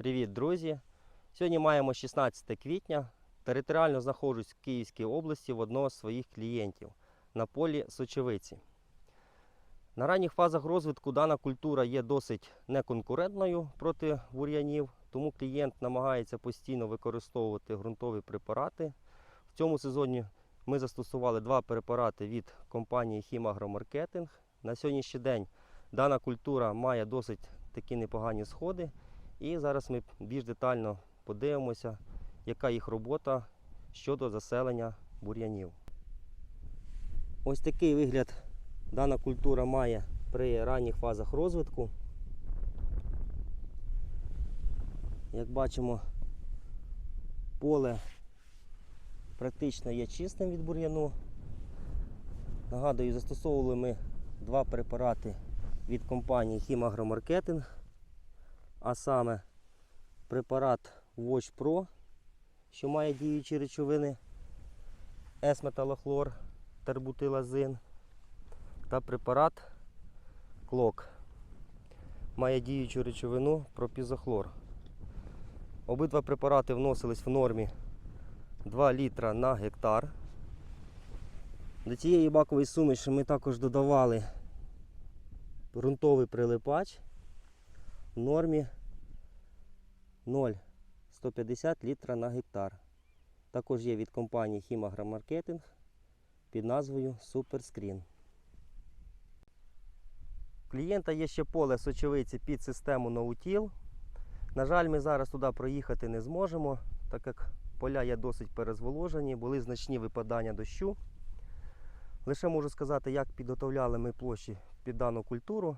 Привіт, друзі! Сьогодні маємо 16 квітня. Територіально знаходжусь в Київській області в одного з своїх клієнтів на полі сочевиці. На ранніх фазах розвитку дана культура є досить неконкурентною проти бур'янів, тому клієнт намагається постійно використовувати ґрунтові препарати. В цьому сезоні ми застосували два препарати від компанії Хімагромаркетинг. На сьогоднішній день дана культура має досить такі непогані сходи. І зараз ми більш детально подивимося, яка їх робота щодо заселення бур'янів. Ось такий вигляд дана культура має при ранніх фазах розвитку. Як бачимо, поле практично є чистим від бур'яну. Нагадую, застосовували ми два препарати від компанії Хімагромаркетинг а саме препарат Watch Pro, що має діючі речовини С-металохлор, тербутилазин та препарат Клок. Має діючу речовину пропізохлор. Обидва препарати вносились в нормі 2 літра на гектар. До цієї бакової суміші ми також додавали ґрунтовий прилипач нормі 0,150 літра на гектар. Також є від компанії Хімагромаркетинг під назвою Суперскрін. У клієнта є ще поле сочевиці під систему Ноутіл. На жаль, ми зараз туди проїхати не зможемо, так як поля є досить перезволожені, були значні випадання дощу. Лише можу сказати, як підготовляли ми площі під дану культуру.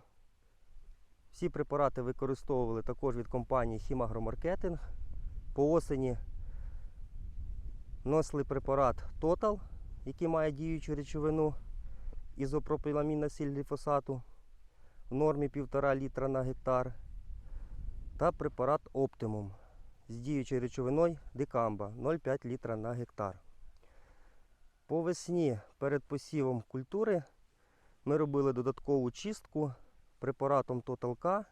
Всі препарати використовували також від компанії Хімагромаркетинг. По осені вносили препарат Total, який має діючу речовину ізопропіламінна сіль гліфосату в нормі 1,5 літра на гектар. Та препарат Optimum з діючою речовиною Дикамба 0,5 літра на гектар. По весні перед посівом культури ми робили додаткову чистку препаратом Total K,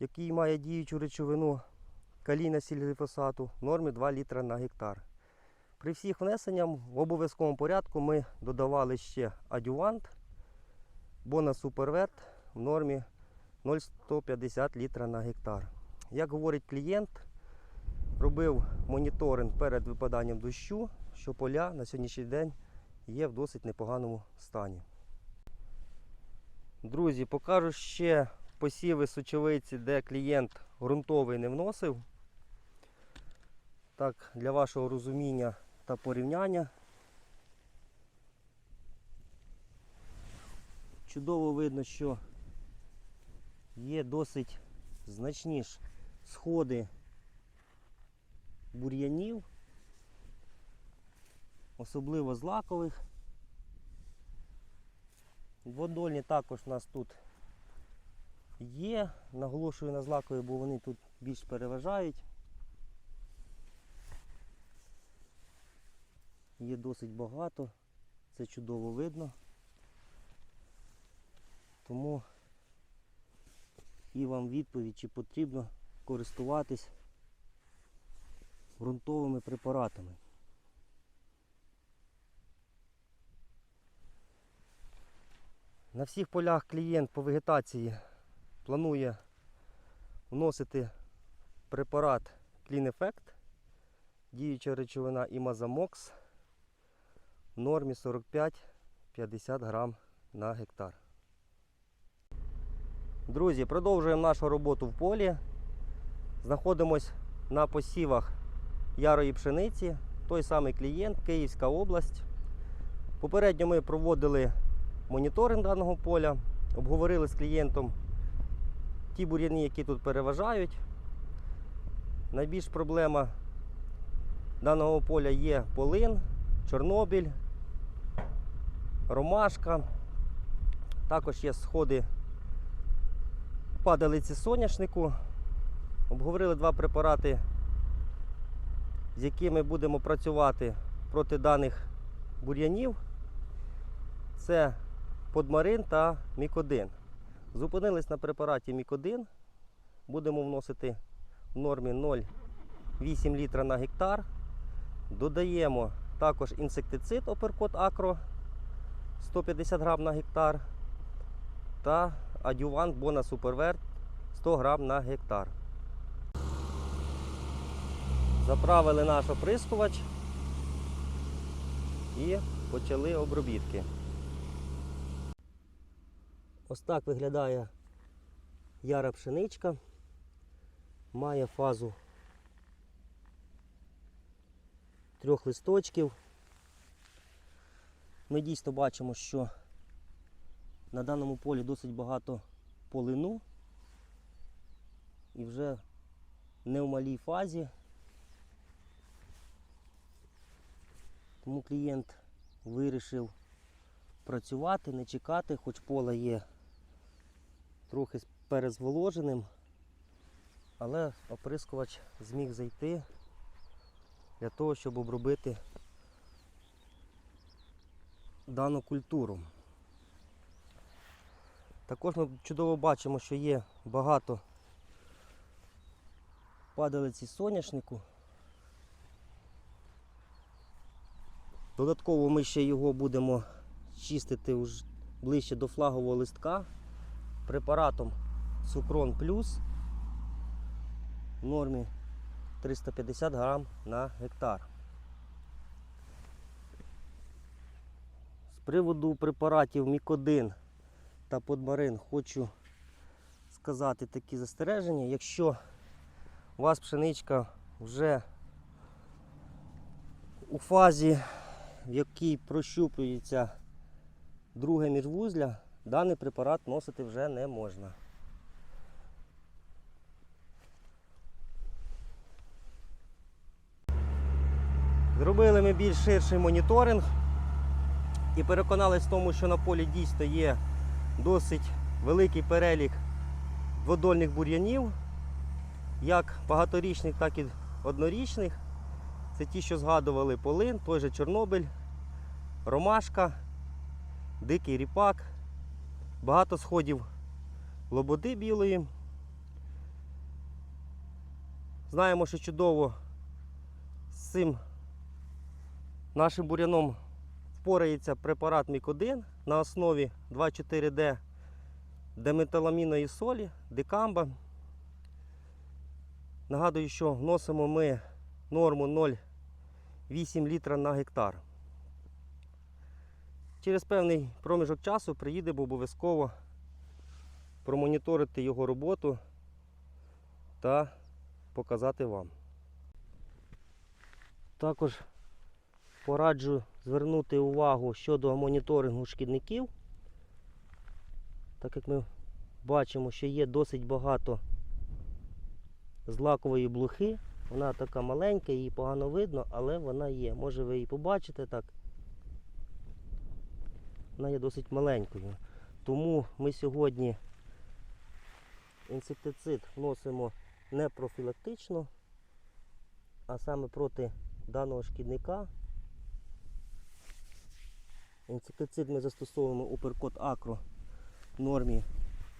який має діючу речовину калійна сіль гліфосату в нормі 2 літра на гектар. При всіх внесеннях в обов'язковому порядку ми додавали ще адювант Бона Супервет в нормі 0,150 літра на гектар. Як говорить клієнт, робив моніторинг перед випаданням дощу, що поля на сьогоднішній день є в досить непоганому стані. Друзі, покажу ще посіви сочовиці, де клієнт ґрунтовий не вносив. Так, для вашого розуміння та порівняння. Чудово видно, що є досить значні ж сходи бур'янів, особливо злакових. Водольні також у нас тут є. Наголошую на злакові, бо вони тут більш переважають. Є досить багато, це чудово видно. Тому і вам відповідь, чи потрібно користуватись ґрунтовими препаратами. На всіх полях клієнт по вегетації планує вносити препарат Clean Effect, діюча речовина Імазамокс в нормі 45-50 грам на гектар. Друзі, продовжуємо нашу роботу в полі. Знаходимось на посівах ярої пшениці, той самий клієнт, Київська область. Попередньо ми проводили моніторинг даного поля, обговорили з клієнтом ті бур'яни, які тут переважають. Найбільш проблема даного поля є полин, Чорнобиль, ромашка. Також є сходи падалиці соняшнику. Обговорили два препарати, з якими будемо працювати проти даних бур'янів. Це подмарин та мікодин. Зупинились на препараті мікодин. будемо вносити в нормі 0,8 літра на гектар. Додаємо також інсектицид Оперкот Акро 150 грам на гектар та адювант Бона Суперверт 100 грам на гектар. Заправили наш оприскувач і почали обробітки. Ось так виглядає яра пшеничка. Має фазу трьох листочків. Ми дійсно бачимо, що на даному полі досить багато полину і вже не в малій фазі. Тому клієнт вирішив працювати, не чекати, хоч поле є трохи перезволоженим, але оприскувач зміг зайти для того, щоб обробити дану культуру. Також ми чудово бачимо, що є багато падалиці соняшнику. Додатково ми ще його будемо чистити ближче до флагового листка препаратом Сукрон Плюс в нормі 350 грам на гектар. З приводу препаратів Мікодин та Подмарин хочу сказати такі застереження. Якщо у вас пшеничка вже у фазі, в якій прощупується друге міжвузля, даний препарат носити вже не можна. Зробили ми більш ширший моніторинг і переконались в тому, що на полі дійсно є досить великий перелік дводольних бур'янів, як багаторічних, так і однорічних. Це ті, що згадували полин, той же Чорнобиль, ромашка, дикий ріпак, багато сходів лободи білої. Знаємо, що чудово з цим нашим буряном впорається препарат Мік-1 на основі 2,4D деметаламіної солі, дикамба. Нагадую, що вносимо ми норму 0,8 літра на гектар. Через певний проміжок часу приїдемо обов'язково промоніторити його роботу та показати вам. Також пораджу звернути увагу щодо моніторингу шкідників, так як ми бачимо, що є досить багато злакової блохи. Вона така маленька, її погано видно, але вона є. Може ви її побачите так. Вона є досить маленькою. Тому ми сьогодні інсектицид вносимо не профілактично, а саме проти даного шкідника. Інсектицид ми застосовуємо Уперкот Акро в нормі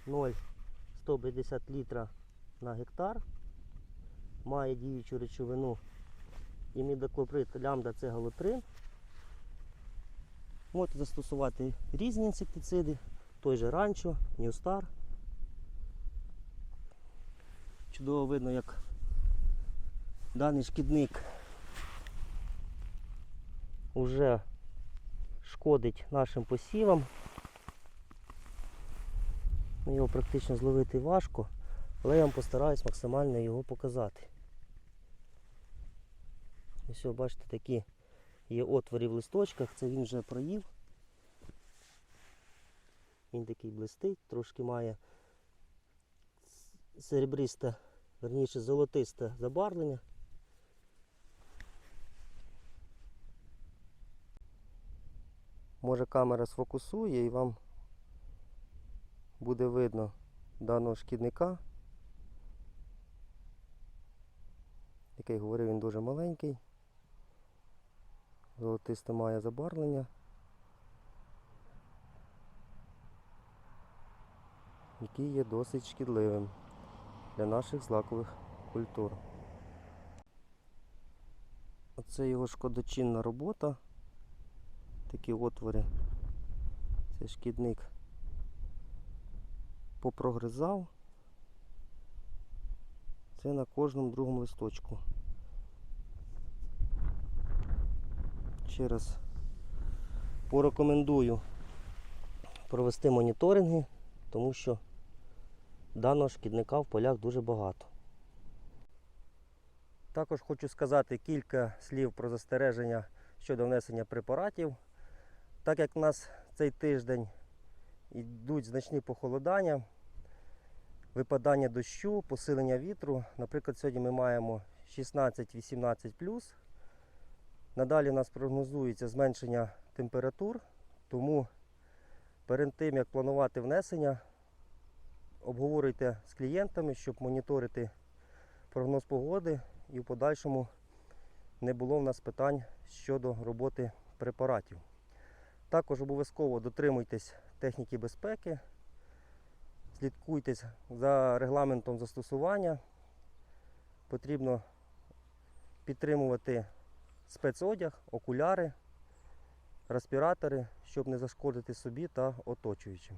0,150 літра на гектар. Має діючу речовину імідоклоприд лямбда цегалотрин. Можете застосувати різні інсектициди, той же ранчо, Ньюстар. Чудово видно, як даний шкідник вже шкодить нашим посівам. Ну, Його практично зловити важко, але я вам постараюсь максимально його показати. Ось, бачите, такі є отвори в листочках, це він вже проїв. Він такий блистить, трошки має серебристе, верніше золотисте забарвлення. Може камера сфокусує і вам буде видно даного шкідника. Як я говорив, він дуже маленький. Золотисте має забарвлення. Який є досить шкідливим. для наших злакових культур. Оце його шкодочинна робота. Такі отвори. Це шкідник попрогризав. Це на кожному другому листочку. Ще раз порекомендую провести моніторинги, тому що даного шкідника в полях дуже багато. Також хочу сказати кілька слів про застереження щодо внесення препаратів. Так як в нас цей тиждень йдуть значні похолодання, випадання дощу, посилення вітру. Наприклад, сьогодні ми маємо 16-18 Надалі у нас прогнозується зменшення температур, тому перед тим як планувати внесення, обговорюйте з клієнтами, щоб моніторити прогноз погоди і в подальшому не було в нас питань щодо роботи препаратів. Також обов'язково дотримуйтесь техніки безпеки, слідкуйте за регламентом застосування. Потрібно підтримувати спецодяг, окуляри, респіратори, щоб не зашкодити собі та оточуючим.